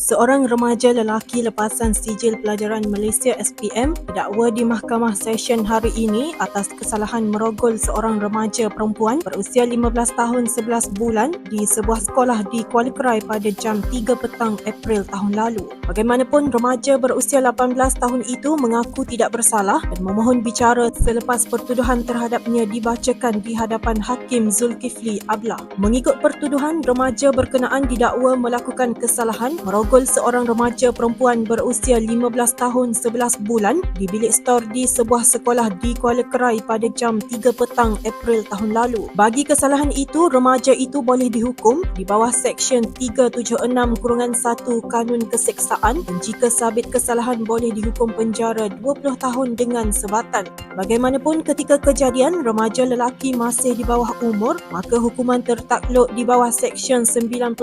Seorang remaja lelaki lepasan sijil pelajaran Malaysia SPM didakwa di Mahkamah Session hari ini atas kesalahan merogol seorang remaja perempuan berusia 15 tahun 11 bulan di sebuah sekolah di Kuala Kerai pada jam 3 petang April tahun lalu. Bagaimanapun, remaja berusia 18 tahun itu mengaku tidak bersalah dan memohon bicara selepas pertuduhan terhadapnya dibacakan di hadapan Hakim Zulkifli Abla. Mengikut pertuduhan, remaja berkenaan didakwa melakukan kesalahan merogol memukul seorang remaja perempuan berusia 15 tahun 11 bulan di bilik stor di sebuah sekolah di Kuala Kerai pada jam 3 petang April tahun lalu. Bagi kesalahan itu, remaja itu boleh dihukum di bawah Seksyen 376-1 Kanun Keseksaan dan jika sabit kesalahan boleh dihukum penjara 20 tahun dengan sebatan. Bagaimanapun ketika kejadian, remaja lelaki masih di bawah umur, maka hukuman tertakluk di bawah Seksyen 91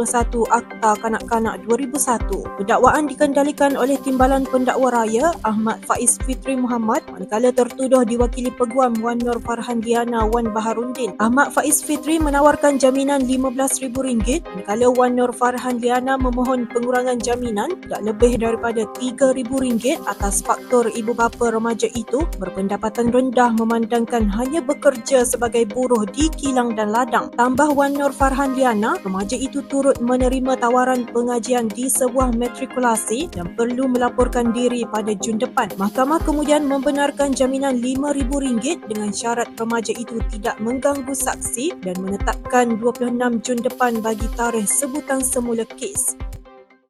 Akta Kanak-Kanak 2001 Pendakwaan dikendalikan oleh Timbalan Pendakwa Raya Ahmad Faiz Fitri Muhammad manakala tertuduh diwakili Peguam Wan Nur Farhan Diana Wan Baharundin. Ahmad Faiz Fitri menawarkan jaminan RM15,000 manakala Wan Nur Farhan Diana memohon pengurangan jaminan tidak lebih daripada RM3,000 atas faktor ibu bapa remaja itu berpendapatan rendah memandangkan hanya bekerja sebagai buruh di kilang dan ladang. Tambah Wan Nur Farhan Diana, remaja itu turut menerima tawaran pengajian di sebuah matrikulasi dan perlu melaporkan diri pada Jun depan. Mahkamah kemudian membenarkan jaminan RM5,000 dengan syarat remaja itu tidak mengganggu saksi dan menetapkan 26 Jun depan bagi tarikh sebutan semula kes.